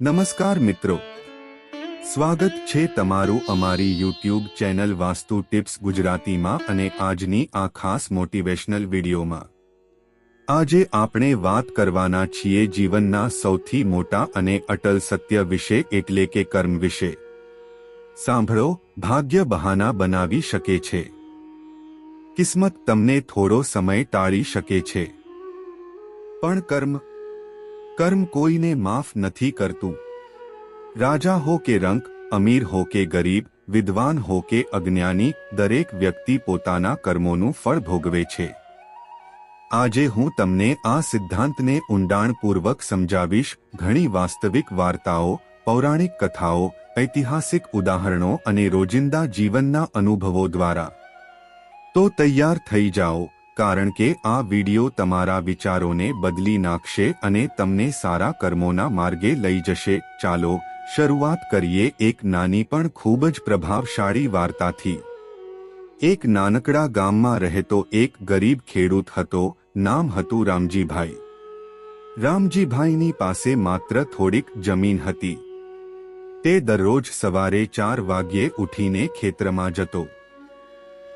નમસ્કાર મિત્રો. સ્વાગત છે તમારું અમારી યુટ્યુબ ચેનલ વાસ્તુ ટિપ્સ ગુજરાતીમાં અને આજની આ ખાસ મોટિવેશનલ વિડીયોમાં. આજે આપણે વાત કરવાના છીએ જીવનના સૌથી મોટા અને અટલ સત્ય વિશે એટલે કે કર્મ વિશે. સાંભળો, ભાગ્ય બહાના બનાવી શકે છે. કિસ્મત તમને થોડો સમય ટાળી શકે છે. પણ કર્મ કર્મ કોઈને માફ નથી કરતું. રાજા હો કે રંક, અમીર હો કે ગરીબ, વિદ્વાન હો કે અજ્ઞાની, દરેક વ્યક્તિ પોતાના કર્મોનું ફળ ભોગવે છે. આજે હું તમને આ સિદ્ધાંતને ઊંડાણપૂર્વક સમજાવીશ. ઘણી વાસ્તવિક વાર્તાઓ, પૌરાણિક કથાઓ, ઐતિહાસિક ઉદાહરણો અને રોજિંદા જીવનના અનુભવો દ્વારા. તો તૈયાર થઈ જાઓ. કારણ કે આ વિડિયો તમારા વિચારોને બદલી નાખશે અને તમને સારા કર્મોના માર્ગે લઈ જશે. ચાલો, શરૂઆત કરીએ એક નાની પણ ખૂબ જ પ્રભાવશાળી વાર્તાથી. એક નાનકડા ગામમાં રહેતો એક ગરીબ ખેડૂત હતો, નામ હતું રામજીભાઈ. રામજીભાઈની પાસે માત્ર થોડીક જમીન હતી. તે દરરોજ સવારે ચાર વાગ્યે ઉઠીને ખેતરમાં જતો.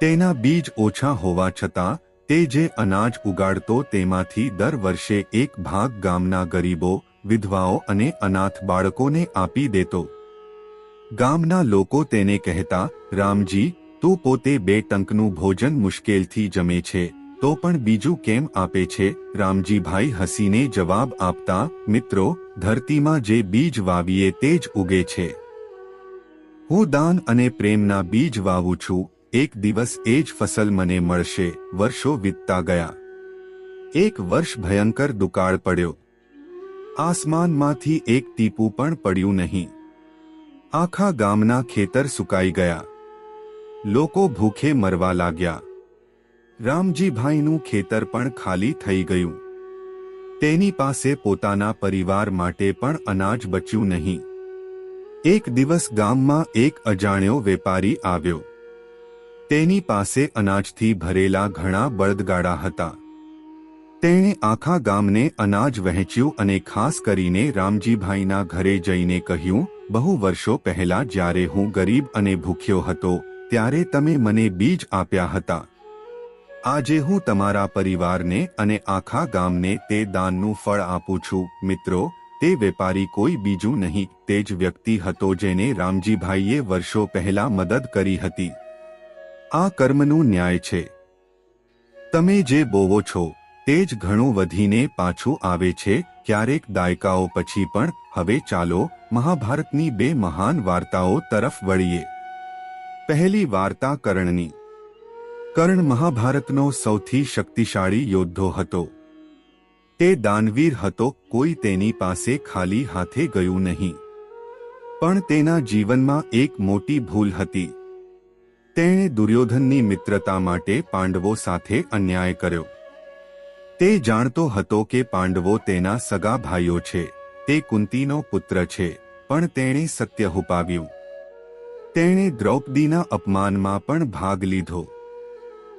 તેના બીજ ઓછા હોવા છતાં તે જે અનાજ ઉગાડતો તેમાંથી દર વર્ષે એક ભાગ ગામના ગરીબો, વિધવાઓ અને અનાથ બાળકોને આપી દેતો. ગામના લોકો તેને કહેતા, રામજી, તું પોતે બે ટંકનું ભોજન મુશ્કેલથી જમે છે, તો પણ બીજું કેમ આપે છે? રામજીભાઈ હસીને જવાબ આપતા, મિત્રો, ધરતીમાં જે બીજ વાવીએ તે જ ઉગે છે. હું દાન અને પ્રેમના બીજ વાવું છું એક દિવસ એ જ ફસલ મને મળશે, વર્ષો વીતતા ગયા. એક વર્ષ ભયંકર દુકાળ પડ્યો. આસમાનમાંથી એક ટીપું પણ પડ્યું નહીં. આખા ગામના ખેતર સુકાઈ ગયા. લોકો ભૂખે મરવા લાગ્યા. રામજીભાઈનું ખેતર પણ ખાલી થઈ ગયું. તેની પાસે પોતાના પરિવાર માટે પણ અનાજ બચ્યું નહીં. એક દિવસ ગામમાં એક અજાણ્યો વેપારી આવ્યો. તેની પાસે અનાજથી ભરેલા ઘણા બળદગાડા હતા. તેણે આખા ગામને અનાજ વહેંચ્યું અને ખાસ કરીને રામજીભાઈના ઘરે જઈને કહ્યું, બહુ વર્ષો પહેલા જ્યારે હું ગરીબ અને ભૂખ્યો હતો, ત્યારે તમે મને બીજ આપ્યા હતા. આજે હું તમારા પરિવારને અને આખા ગામને તે દાનનું ફળ આપું છું. મિત્રો, તે વેપારી કોઈ બીજું નહીં, તે જ વ્યક્તિ હતો જેને રામજીભાઈએ વર્ષો પહેલા મદદ કરી હતી. આ કર્મનું ન્યાય છે. તમે જે બોવો છો, તે જ ઘણું વધીને પાછું આવે છે, ક્યારેક દાયકાઓ પછી પણ, હવે ચાલો, મહાભારતની બે મહાન વાર્તાઓ તરફ વળીએ. પહેલી વાર્તા કર્ણની. કર્ણ મહાભારતનો સૌથી શક્તિશાળી યોદ્ધો હતો. તે દાનવીર હતો, કોઈ તેની પાસે ખાલી હાથે ગયું નહીં. પણ તેના જીવનમાં એક મોટી ભૂલ હતી. તેણે દુર્યોધનની મિત્રતા માટે પાંડવો સાથે અન્યાય કર્યો. તે જાણતો હતો કે પાંડવો તેના સગા ભાઈઓ છે, તે કુંતીનો પુત્ર છે, પણ તેણે સત્ય હુપાવ્યું. તેણે દ્રૌપદીના અપમાનમાં પણ ભાગ લીધો.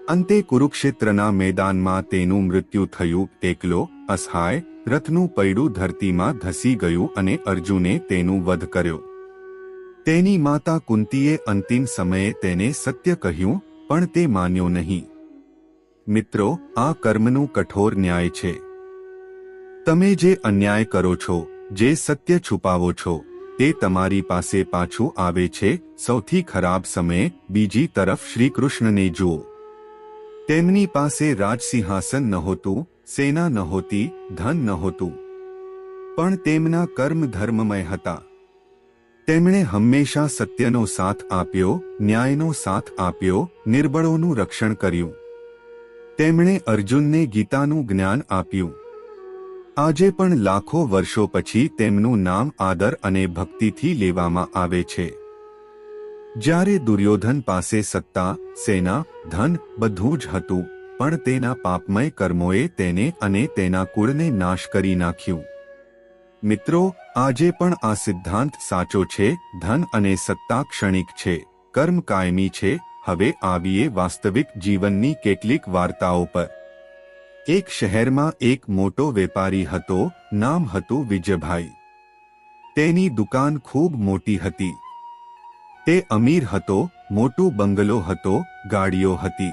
અંતે કુરુક્ષેત્રના મેદાનમાં તેનું મૃત્યુ થયું, એકલો, અસહાય, રથનું પૈડું ધરતીમાં ધસી ગયું અને અર્જુને તેનું વધ કર્યો. તેની માતા કુંતીએ અંતિમ સમયે તેને સત્ય કહ્યું, પણ તે માન્યો નહીં. મિત્રો, આ કર્મનું કઠોર ન્યાય છે. તમે જે અન્યાય કરો છો, જે સત્ય છુપાવો છો, તે તમારી પાસે પાછું આવે છે. સૌથી ખરાબ સમયે બીજી તરફ શ્રીકૃષ્ણને જુઓ. તેમની પાસે રાજસિંહાસન નહોતું, સેના નહોતી, ધન નહોતું. પણ તેમના કર્મ ધર્મમય હતા. તેમણે હંમેશા સત્યનો સાથ આપ્યો, ન્યાયનો સાથ આપ્યો, નિર્બળોનું રક્ષણ કર્યું. તેમણે અર્જુનને ગીતાનું જ્ઞાન આપ્યું. આજે પણ લાખો વર્ષો પછી તેમનું નામ આદર અને ભક્તિથી લેવામાં આવે છે. જ્યારે દુર્યોધન પાસે સત્તા, સેના, ધન બધું જ હતું, પણ તેના પાપમય કર્મોએ તેને અને તેના કુળને નાશ કરી નાખ્યું. મિત્રો આજે પણ આ સિદ્ધાંત સાચો છે, ધન અને સત્તા ક્ષણિક છે, કર્મ કાયમી છે, હવે આવીએ વાસ્તવિક જીવનની કેટલીક વાર્તાઓ પર. એક શહેરમાં એક મોટો વેપારી હતો, નામ હતું વિજયભાઈ. તેની દુકાન ખૂબ મોટી હતી. તે અમીર હતો, મોટું બંગલો હતો, ગાડીઓ હતી.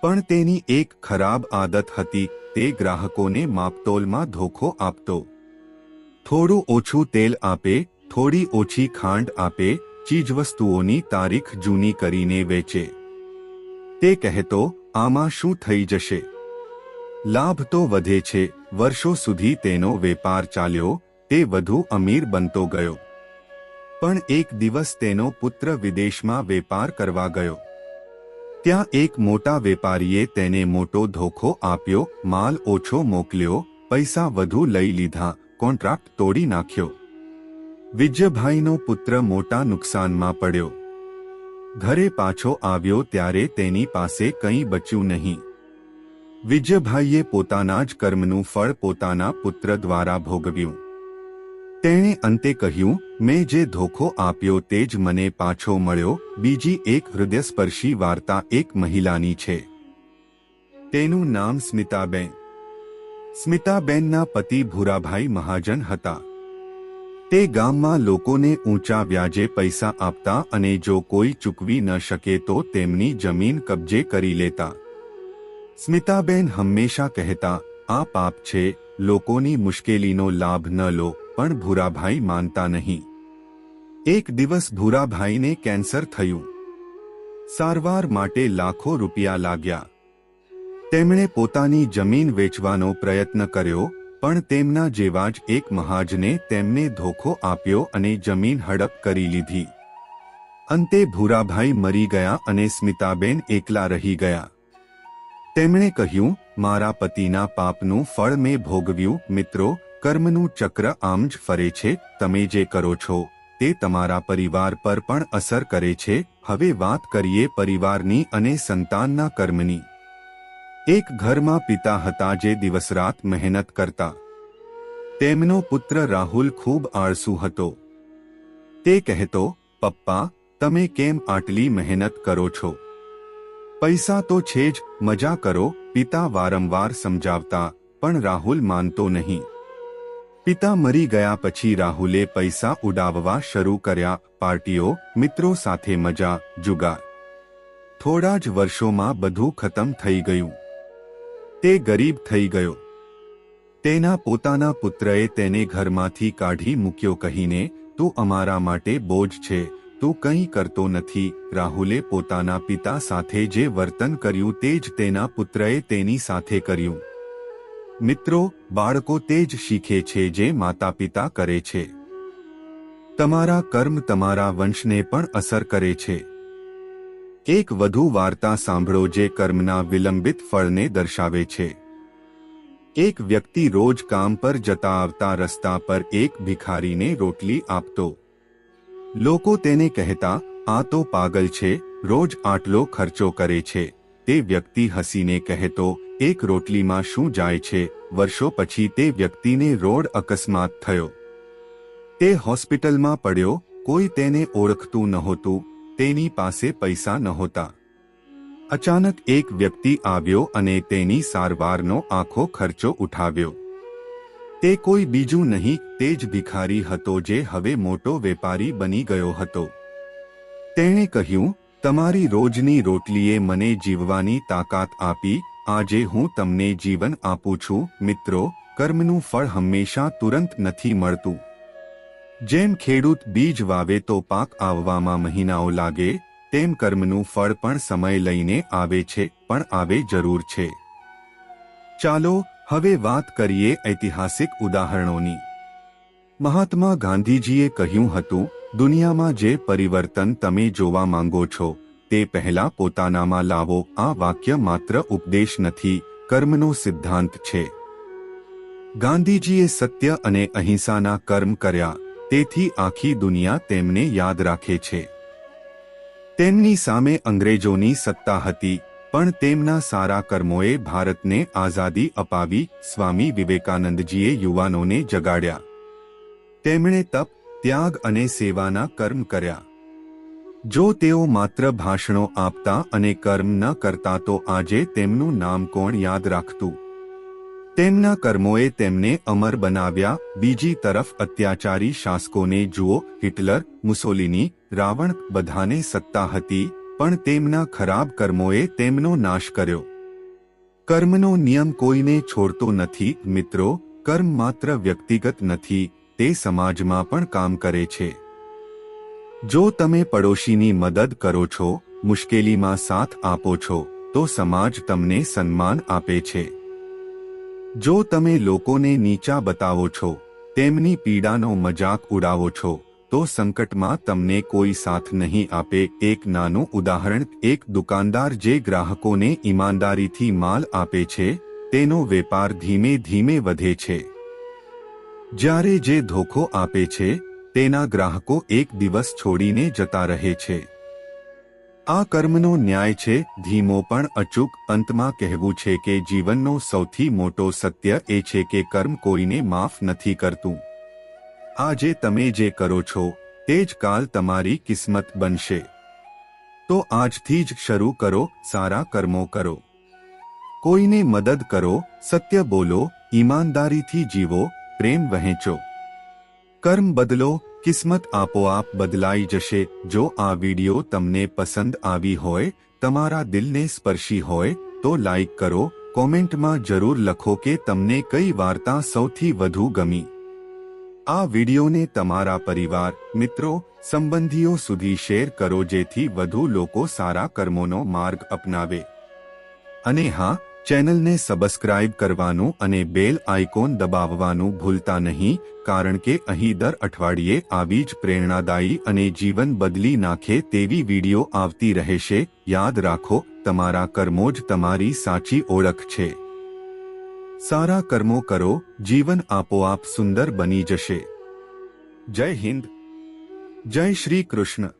પણ તેની એક ખરાબ આદત હતી, તે ગ્રાહકોને માપતોલમાં ધોખો આપતો. થોડું ઓછું તેલ આપે, થોડી ઓછી ખાંડ આપે, ચીજવસ્તુઓની તારીખ જૂની કરીને વેચે. તે કહેતો, આમાં શું થઈ જશે? લાભ તો વધે છે, વર્ષો સુધી તેનો વેપાર ચાલ્યો, તે વધુ અમીર બનતો ગયો. પણ એક દિવસ તેનો પુત્ર વિદેશમાં વેપાર કરવા ગયો. ત્યાં એક મોટા વેપારીએ તેને મોટો ધોખો આપ્યો, માલ ઓછો મોકલ્યો, પૈસા વધુ લઈ લીધા કોન્ટ્રાક્ટ તોડી નાખ્યો. વિજયભાઈનો પુત્ર મોટા નુકસાનમાં પડ્યો. ઘરે પાછો આવ્યો ત્યારે તેની પાસે કંઈ બચ્યું નહીં. વિજયભાઈએ પોતાના જ કર્મનું ફળ પોતાના પુત્ર દ્વારા ભોગવ્યું. તેણે અંતે કહ્યું, મેં જે ધોખો આપ્યો તે જ મને પાછો મળ્યો, બીજી એક હૃદયસ્પર્શી વાર્તા એક મહિલાની છે. તેનું નામ સ્મિતાબેન. સ્મિતાબેનના પતિ ભૂરાભાઈ મહાજન હતા. તે ગામમાં લોકોને ઊંચા વ્યાજે પૈસા આપતા અને જો કોઈ ચૂકવી ન શકે તો તેમની જમીન કબજે કરી લેતા. સ્મિતાબેન હંમેશા કહેતા, આ પાપ છે, લોકોની મુશ્કેલીનો લાભ ન લો, પણ ભૂરાભાઈ માનતા નહીં. એક દિવસ ભૂરાભાઈને કેન્સર થયું. સારવાર માટે લાખો રૂપિયા લાગ્યા. તેમણે પોતાની જમીન વેચવાનો પ્રયત્ન કર્યો, પણ તેમના જેવા જ એક મહાજને તેમને ધોખો આપ્યો અને જમીન હડપ કરી લીધી. અંતે ભૂરાભાઈ મરી ગયા અને સ્મિતાબેન એકલા રહી ગયા. તેમણે કહ્યું, મારા પતિના પાપનું ફળ મેં ભોગવ્યું, મિત્રો, કર્મનું ચક્ર આમ જ ફરે છે, તમે જે કરો છો, તે તમારા પરિવાર પર પણ અસર કરે છે, હવે વાત કરીએ પરિવારની અને સંતાનના કર્મની. એક ઘરમાં પિતા હતા જે દિવસરાત મહેનત કરતા. તેમનો પુત્ર રાહુલ ખૂબ આળસુ હતો. તે કહેતો, પપ્પા, તમે કેમ આટલી મહેનત કરો છો? પૈસા તો છે જ, મજા કરો, પિતા વારંવાર સમજાવતા, પણ રાહુલ માનતો નહીં. પિતા મરી ગયા પછી રાહુલે પૈસા ઉડાવવા શરૂ કર્યા, પાર્ટીઓ, મિત્રો સાથે મજા, જુગાર. થોડા જ વર્ષોમાં બધું ખતમ થઈ ગયું. તે ગરીબ થઈ ગયો. તેના પોતાના પુત્રએ તેને ઘરમાંથી કાઢી મૂક્યો કહીને, તું અમારા માટે બોજ છે, તું કંઈ કરતો નથી. રાહુલે પોતાના પિતા સાથે જે વર્તન કર્યું તે જ તેના પુત્રએ તેની સાથે કર્યું. મિત્રો, બાળકો તે જ શીખે છે જે માતા પિતા કરે છે. તમારા કર્મ તમારા વંશને પણ અસર કરે છે. એક વધુ વાર્તા સાંભળો જે કર્મના વિલંબિત ફળને દર્શાવે છે. એક વ્યક્તિ રોજ કામ પર જતા આવતા રસ્તા પર એક ભિખારીને રોટલી આપતો. લોકો તેને કહેતા, આ તો પાગલ છે, રોજ આટલો ખર્ચો કરે છે. તે વ્યક્તિ હસીને કહેતો, એક રોટલીમાં શું જાય છે? વર્ષો પછી તે વ્યક્તિને રોડ અકસ્માત થયો. તે હોસ્પિટલમાં પડ્યો, કોઈ તેને ઓળખતું નહોતું. તેની પાસે પૈસા નહોતા. અચાનક એક વ્યક્તિ આવ્યો અને તેની સારવારનો આખો ખર્ચો ઉઠાવ્યો. તે કોઈ બીજું નહીં, તે જ ભિખારી હતો જે હવે મોટો વેપારી બની ગયો હતો. તેણે કહ્યું, તમારી રોજની રોટલીએ મને જીવવાની તાકાત આપી, આજે હું તમને જીવન આપું છું. મિત્રો, કર્મનું ફળ હંમેશા તુરંત નથી મળતું. જેમ ખેડૂત બીજ વાવે તો પાક આવવામાં મહિનાઓ લાગે, તેમ કર્મનું ફળ પણ સમય લઈને આવે છે, પણ આવે જરૂર છે. ચાલો, હવે વાત કરીએ ઐતિહાસિક ઉદાહરણોની. મહાત્મા ગાંધીજીએ કહ્યું હતું, દુનિયામાં જે પરિવર્તન તમે જોવા માંગો છો, તે પહેલા પોતાનામાં લાવો, આ વાક્ય માત્ર ઉપદેશ નથી, કર્મનો સિદ્ધાંત છે. ગાંધીજીએ સત્ય અને અહિંસાના કર્મ કર્યા. તેથી આખી દુનિયા તેમને યાદ રાખે છે. તેમની સામે અંગ્રેજોની સત્તા હતી, પણ તેમના સારા કર્મોએ ભારતને આઝાદી અપાવી, સ્વામી વિવેકાનંદજીએ યુવાનોને જગાડ્યા. તેમણે તપ, ત્યાગ અને સેવાના કર્મ કર્યા. જો તેઓ માત્ર ભાષણો આપતા અને કર્મ ન કરતા તો આજે તેમનું નામ કોણ યાદ રાખતું? તેમના કર્મોએ તેમને અમર બનાવ્યા. બીજી તરફ અત્યાચારી શાસકોને જુઓ, હિટલર, મુસોલિની, રાવણ બધાને સત્તા હતી, પણ તેમના ખરાબ કર્મોએ તેમનો નાશ કર્યો. કર્મનો નિયમ કોઈને છોડતો નથી, મિત્રો, કર્મ માત્ર વ્યક્તિગત નથી, તે સમાજમાં પણ કામ કરે છે. જો તમે પડોશીની મદદ કરો છો, મુશ્કેલીમાં સાથ આપો છો, તો સમાજ તમને સન્માન આપે છે. જો તમે લોકોને નીચા બતાવો છો, તેમની પીડાનો મજાક ઉડાવો છો, તો સંકટમાં તમને કોઈ સાથ નહીં આપે. એક નાનું ઉદાહરણ, એક દુકાનદાર જે ગ્રાહકોને ઈમાનદારીથી માલ આપે છે, તેનો વેપાર ધીમે ધીમે વધે છે. જ્યારે જે ધોખો આપે છે, તેના ગ્રાહકો એક દિવસ છોડીને જતા રહે છે. આ કર્મનો ન્યાય છે, ધીમો પણ અચૂક અંતમાં કહેવું છે કે જીવનનો સૌથી મોટો સત્ય એ છે કે કર્મ કોઈને માફ નથી કરતું. આજે તમે જે કરો છો, તે જ કાલ તમારી કિસ્મત બનશે. તો આજથી જ શરૂ કરો, સારા કર્મો કરો. કોઈને મદદ કરો, સત્ય બોલો, ઈમાનદારીથી જીવો, પ્રેમ વહેંચો. કર્મ બદલો કિસ્મત આપોઆપ બદલાઈ જશે. જો આ વિડિયો તમને પસંદ આવી હોય, તમારા દિલને સ્પર્શી હોય, તો લાઈક કરો. કોમેન્ટમાં જરૂર લખો કે તમને કઈ વાર્તા સૌથી વધુ ગમી. આ વિડિયોને તમારા પરિવાર, મિત્રો, સંબંધીઓ સુધી શેર કરો જેથી વધુ લોકો સારા કર્મોનો માર્ગ અપનાવે. અને હા ચેનલને સબસ્ક્રાઇબ કરવાનું અને બેલ આઇકોન દબાવવાનું ભૂલતા નહીં, કારણ કે અહીં દર અઠવાડિયે આવી જ પ્રેરણાદાયી અને જીવન બદલી નાખે તેવી વીડિયો આવતી રહેશે. યાદ રાખો, તમારા કર્મો જ તમારી સાચી ઓળખ છે. સારા કર્મો કરો, જીવન આપોઆપ સુંદર બની જશે. જય હિન્દ. જય શ્રી કૃષ્ણ.